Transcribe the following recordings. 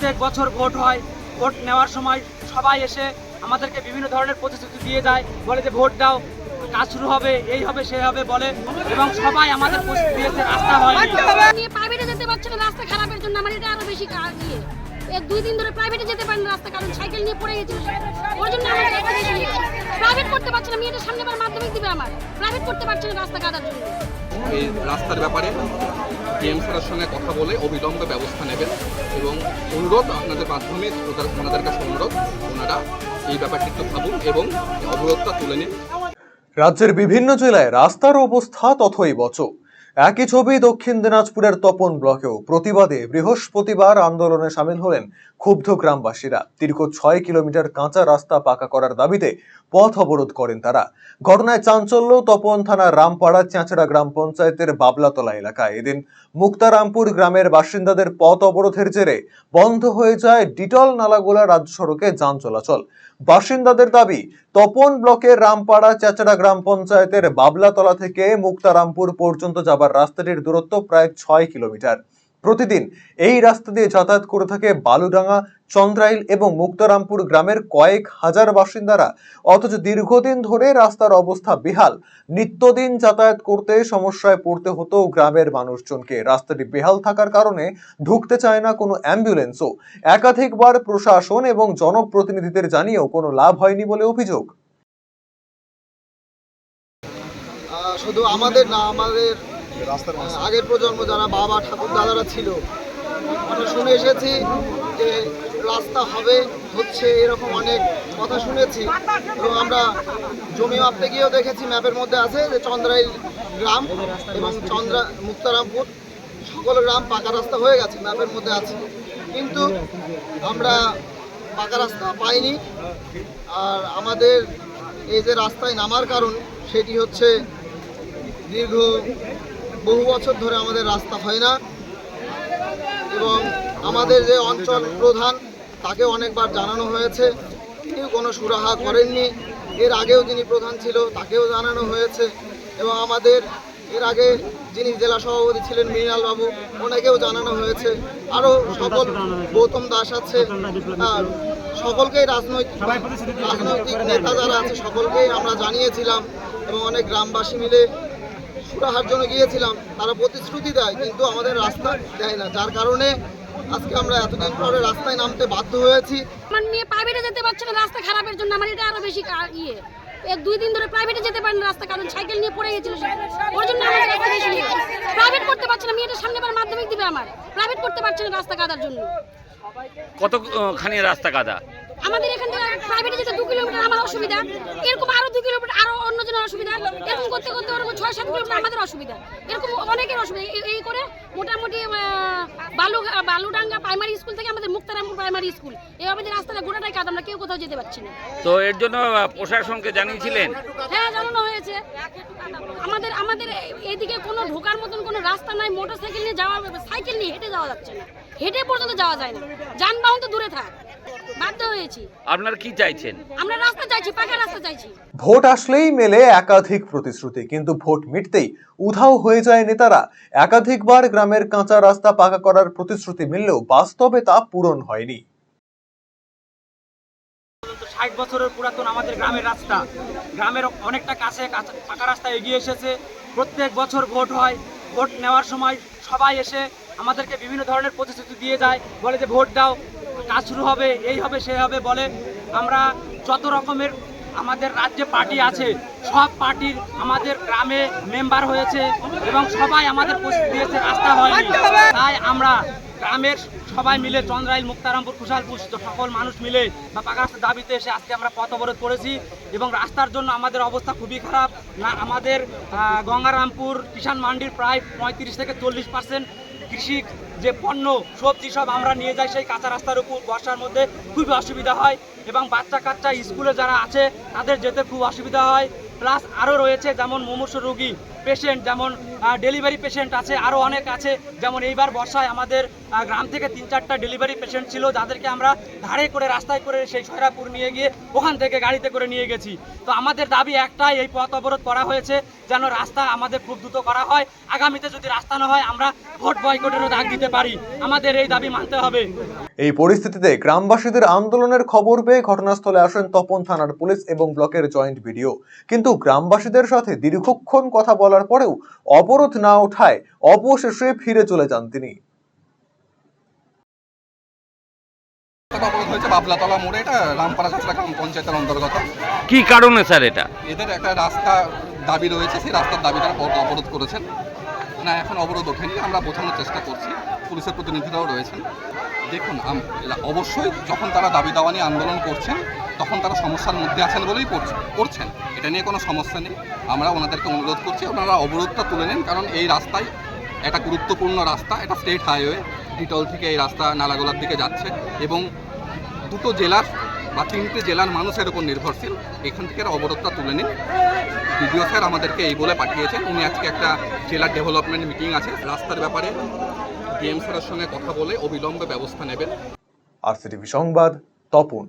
প্রত্যেক বছর ভোট হয়, ভোট নেওয়ার সময় সবাই এসে আমাদেরকে বিভিন্ন ধরনের প্রতিশ্রুতি দিয়ে যায়, বলে যে ভোট দাও, কাজ শুরু হবে, এই হবে, সে হবে বলে, এবং সবাই আমাদের প্রতিশ্রুতি দিয়েছে রাস্তা নিয়ে প্রাইভেটে যেতে পারছে না, রাস্তা খারাপের জন্য, আমার এটা আরও বেশি ইয়ে। দুই দিন ধরে প্রাইভেটে যেতে পারেন রাস্তা কারণ সাইকেল নিয়ে পড়ে গেছিল ওর জন্য আমার প্রাইভেট করতে পারছে না, মেয়েটা সামনে বার মাধ্যমিক দিবে আমার। প্রাইভেট করতে পারছে না রাস্তা কাটার জন্য এই রাস্তার ব্যাপারে ডিএম স্যারের সঙ্গে কথা বলে অবিলম্বে ব্যবস্থা নেবেন এবং অনুরোধ আপনাদের মাধ্যমে ওনাদের কাছে অনুরোধ, ওনারা এই ব্যাপারটি একটু ভাবুন এবং অবরোধটা তুলে নিন। রাজ্যের বিভিন্ন জেলায় রাস্তার অবস্থা তথই বচ একই ছবি দক্ষিণ দিনাজপুরের তপন ব্লকেও। প্রতিবাদে বৃহস্পতিবার আন্দোলনে সামিল হলেন ক্ষুব্ধ গ্রামবাসীরা। দীর্ঘ ছয় কিলোমিটার কাঁচা রাস্তা পাকা করার দাবিতে পথ অবরোধ করেন তারা। ঘটনায় চাঞ্চল্য তপন থানার রামপাড়া চাঁচড়া গ্রাম পঞ্চায়েতের বাবলাতলা এলাকায়। এদিন মুক্তারামপুর গ্রামের বাসিন্দাদের পথ অবরোধের জেরে বন্ধ হয়ে যায় ডিটল নালাগোলা রাজ্য সড়কে যান চলাচল। বাসিন্দাদের দাবি, তপন ব্লকের রামপাড়া চেচড়া গ্রাম পঞ্চায়েতের বাবলাতলা থেকে মুক্তারামপুর পর্যন্ত যাবার রাস্তাটির দূরত্ব প্রায় ছয় কিলোমিটার। প্রতিদিন এই রাস্তা দিয়ে যাতায়াত করে থাকে বালুডাঙ্গা, চন্দ্রাইল এবং মুক্তারামপুর গ্রামের কয়েক হাজার বাসিন্দারা। অথচ দীর্ঘদিন ধরে রাস্তার অবস্থা বেহাল। নিত্যদিন যাতায়াত করতে সমস্যায় পড়তে হতো গ্রামের মানুষজনকে। রাস্তাটি বেহাল থাকার কারণে ঢুকতে চায় না কোনো অ্যাম্বুলেন্সও। একাধিকবার প্রশাসন এবং জনপ্রতিনিধিদের জানিয়েও কোনো লাভ হয়নি বলে অভিযোগ। শুধু আমাদের না, আমাদের আহ, আগের প্রজন্ম যারা বাবা ঠাকুর দাদারা ছিল আমরা শুনে এসেছি যে রাস্তা হবে হচ্ছে এরকম অনেক কথা শুনেছি। এবং আমরা জমি মাপতে গিয়েও দেখেছি ম্যাপের মধ্যে আছে যে চন্দ্রাইল গ্রাম এবং চন্দ্রা মুক্তারামপুর সকল গ্রাম পাকা রাস্তা হয়ে গেছে ম্যাপের মধ্যে আছে। কিন্তু আমরা পাকা রাস্তা পাইনি। আর আমাদের এই যে রাস্তায় নামার কারণ সেটি হচ্ছে দীর্ঘ বহু বছর ধরে আমাদের রাস্তা হয় না এবং আমাদের যে অঞ্চল প্রধান, তাকে অনেকবার জানানো হয়েছে। তিনিও কোনো সুরাহা করেননি। এর আগেও যিনি প্রধান ছিল, তাকেও জানানো হয়েছে। এবং আমাদের এর আগে যিনি জেলা সভাপতি ছিলেন মৃণাল বাবু, ওনাকেও জানানো হয়েছে। আরও সকল গৌতম দাস আছে। সকলকেই রাজনৈতিক রাজনৈতিক নেতা যারা আছে, সকলকেই আমরা জানিয়েছিলাম। এবং অনেক গ্রামবাসী মিলে সুরাহার জন্য গিয়েছিলাম তারা প্রতিশ্রুতি দেয় কিন্তু আমাদের রাস্তা দেয় না। যার কারণে আজকে আমরা এতদিন পরে রাস্তায় নামতে বাধ্য হয়েছি। আমার মেয়ে প্রাইভেটে যেতে পারছে না রাস্তা খারাপের জন্য। আমার এটা আরও বেশি ইয়ে। দুই দিন ধরে প্রাইভেটে যেতে পারেন রাস্তা কারণ সাইকেল নিয়ে পড়ে গেছিল ওর জন্য আমার প্রাইভেট করতে পারছে না মেয়েটা সামনে বার মাধ্যমিক দিবে আমার। প্রাইভেট করতে পারছে না রাস্তা কাটার জন্য। কতখানি রাস্তা কাদা? আমাদের এখান থেকে প্রাইভেটে যেতে দু কিলোমিটার আমার অসুবিধা। এরকম আরও দু কিলোমিটার আরও অন্যজনের অসুবিধা। এরকম করতে করতে ওরকম ছয় সাত কিলোমিটার আমাদের অসুবিধা। এরকম অনেকের অসুবিধা। এই- করে মোটামুটি বালু বালুডাঙ্গা প্রাইমারি স্কুল থেকে আমাদের মুক্তারামপুর প্রাইমারি স্কুল এইভাবে যে রাস্তাটা গোটাটাই কাজ আমরা কেউ কোথাও যেতে পারছি না। তো এর জন্য প্রশাসনকে জানিয়েছিলেন? হ্যাঁ জানানো হয়েছে। আমাদের আমাদের এইদিকে কোনো ঢোকার মতন কোনো রাস্তা নাই। মোটর সাইকেল নিয়ে যাওয়া সাইকেল নিয়ে হেঁটে যাওয়া যাচ্ছে না। হেঁটে পর্যন্ত যাওয়া যায় না। যানবাহন তো দূরে থাক। বাধ্য হয়েছি। আপনারা কি চাইছেন? আমরা রাস্তা চাইছি পাকা রাস্তা চাইছি। ভোট আসলেই মেলে একাধিক প্রতিশ্রুতি কিন্তু ভোট মিটতেই উধাও হয়ে যায় নেতারা। একাধিকবার গ্রামের কাঁচা রাস্তা পাকা করার প্রতিশ্রুতি মিললেও বাস্তবে তা পূরণ হয়নি। ষাট বছরের পুরাতন আমাদের গ্রামের রাস্তা। গ্রামের অনেকটা কাছে কাঁচা- পাকা রাস্তা এগিয়ে এসেছে। প্রত্যেক বছর ভোট হয়। ভোট নেওয়ার সময় সবাই এসে আমাদেরকে বিভিন্ন ধরনের প্রতিশ্রুতি দিয়ে যায়। বলে যে ভোট দাও। কাজ শুরু হবে, এই হবে, সে হবে বলে আমরা যত রকমের আমাদের রাজ্যে পার্টি আছে, সব পার্টির আমাদের গ্রামে মেম্বার হয়েছে এবং সবাই আমাদের দিয়েছে রাস্তা হয়নি। তাই আমরা গ্রামের সবাই মিলে চন্দ্রাইল, মুক্তারামপুর কুশালপুর সকল মানুষ মিলে বা পাকা রাস্তার দাবিতে এসে আজকে আমরা পথ অবরোধ করেছি এবং রাস্তার জন্য আমাদের অবস্থা খুবই খারাপ। না, আমাদের গঙ্গারামপুর, কিষাণ মান্ডির প্রায় পঁয়ত্রিশ থেকে চল্লিশ পার্সেন্ট কৃষি যে পণ্য, সবজি সব আমরা নিয়ে যাই সেই কাঁচা রাস্তার উপর বর্ষার মধ্যে, খুবই অসুবিধা হয় এবং বাচ্চা কাচ্চা স্কুলে যারা আছে, তাদের যেতে খুব অসুবিধা হয়। প্লাস আরও রয়েছে যেমন মুমূর্ষ রোগী। পেশেন্ট যেমন ডেলিভারি পেশেন্ট আছে আরও অনেক আছে। যেমন, এইবার বর্ষায় আমাদের গ্রাম থেকে তিন চারটা ডেলিভারি পেশেন্ট ছিল, যাদেরকে আমরা ধারে করে, রাস্তায় করে সেই সয়রাপুর নিয়ে গিয়ে ওখান থেকে গাড়িতে করে নিয়ে গেছি। তো আমাদের দাবি একটাই, এই পথ অবরোধ করা হয়েছে, যেন রাস্তা আমাদের খুব দ্রুত করা হয়। আগামীতে যদি রাস্তা না হয়, আমরা ভোট বয়কটেরও ডাক দিতে পারি। আমাদের এই দাবি মানতে হবে। এই পরিস্থিতিতে গ্রামবাসীদের আন্দোলনের খবর পেয়ে ঘটনাস্থলে আসেন তপন থানার পুলিশ এবং ব্লকের জয়েন্ট ভিডিও কিন্তু গ্রামবাসীদের সাথে দীর্ঘক্ষণ কথা বলার পরেও অবরোধ না ওঠায় অবশেষে ফিরে চলে যান তিনি। অবরোধ হয়েছে? বাবলাতলা মোড়ে এটা রামপাড়া চোপড়া গ্রাম পঞ্চায়েতের অন্তর্গত। কি কারণে স্যার এটা? এদের একটা রাস্তা দাবি রয়েছে সেই রাস্তার দাবি তারা অবরোধ করেছেন। না এখন অবরোধ ওঠেনি আমরা বোঝানোর চেষ্টা করছি। পুলিশের প্রতিনিধিরাও রয়েছেন। দেখুন অবশ্যই যখন তারা দাবি দাওয়া নিয়ে আন্দোলন করছেন তখন তারা সমস্যার মধ্যে আছেন বলেই করছে- করছেন এটা নিয়ে কোনো সমস্যা নেই। আমরা ওনাদেরকে অনুরোধ করছি, ওনারা অবরোধটা তুলে নিন, কারণ এই রাস্তায় একটা গুরুত্বপূর্ণ রাস্তা, এটা স্টেট হাইওয়ে, ডিটল থেকে এই রাস্তা নালাগোলার দিকে যাচ্ছে এবং দুটো জেলার বা তিনটে জেলার মানুষের উপর নির্ভরশীল। এখান থেকে অবরোধটা তুলে নিন। বিডিও স্যার আমাদেরকে এই বলে পাঠিয়েছেন, উনি আজকে একটা জেলার ডেভেলপমেন্ট মিটিং আছে। রাস্তার ব্যাপারে ডিএম স্যারের সঙ্গে কথা বলে অবিলম্বে ব্যবস্থা নেবেন। আরসিটিভি সংবাদ, তপন।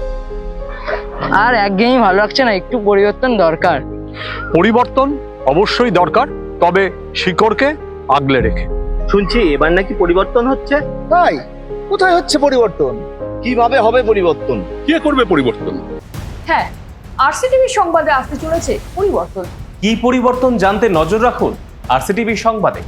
আর একঘেয়েমি ভালো লাগছে না একটু পরিবর্তন দরকার। পরিবর্তন অবশ্যই দরকার তবে শিকড়কে আগলে রেখে। শুনছি এবার নাকি পরিবর্তন হচ্ছে? তাই? কোথায় হচ্ছে পরিবর্তন? কীভাবে হবে পরিবর্তন? কে করবে পরিবর্তন? হ্যাঁ আরসিটিভি সংবাদে আসতে চলেছে পরিবর্তন। কি পরিবর্তন জানতে নজর রাখুন আরসিটিভি সংবাদে।